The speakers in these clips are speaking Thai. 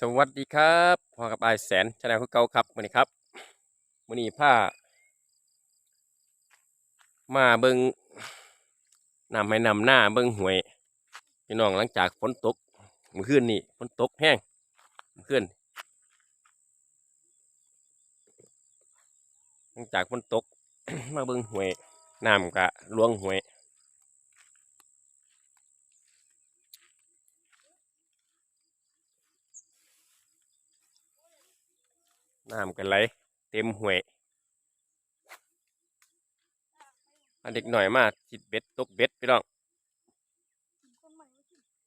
สวัสดีครับพอกับไอแสนชาแนลคือเก่าครับวันนี้ครับวันนี้ผ้า มาเบิงนำให้นำหน้าเบิงหวยพี่น้องหลังจากฝนตกเมื่อคืนนี่ฝนตกแห้งเมื่อคืนหลังจากฝนตก มาเบิงหวยน้ำกะลวงหวย น้ำกันไหลเต็มห้วยอันเด็กหน่อยมาจิตเบ็ดตกเบ็ดพี่น้อง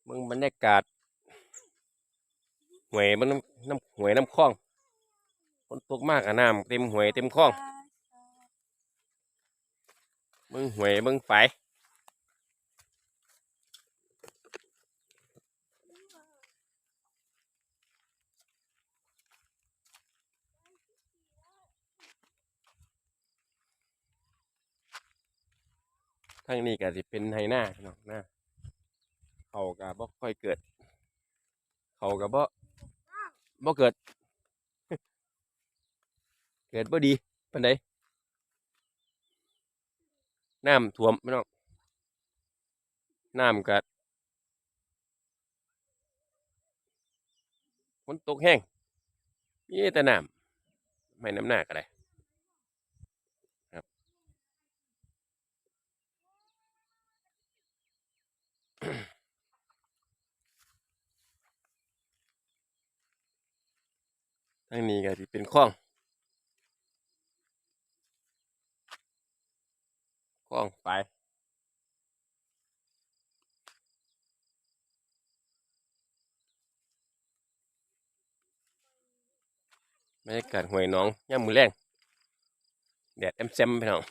มึงบรรยากาศห้วยมันน้ำน้ำห้วยน้ำคลองฝนตกมากอะน้ำเต็มห้วยเต็มคลองมึงห้วยมึงฝา ทั้งนี้ก็สิเป็นไฮหน้าพี่น้องหน้าเขาก็บ่ค่อยเกิด เขาก็บ่บ่เกิด เกิดบ่ดีปานใดน้ำท่วมพี่น้องน้ำก็ฝนตกแห้งมีแต่น้ำไม่น้ำหน้าก็ได้ ทางนี้ก็สิเป็นคลองคลองไปบรรยากาศห่วยน้องย่ามือแรงแดดแอมแซมไปน้อง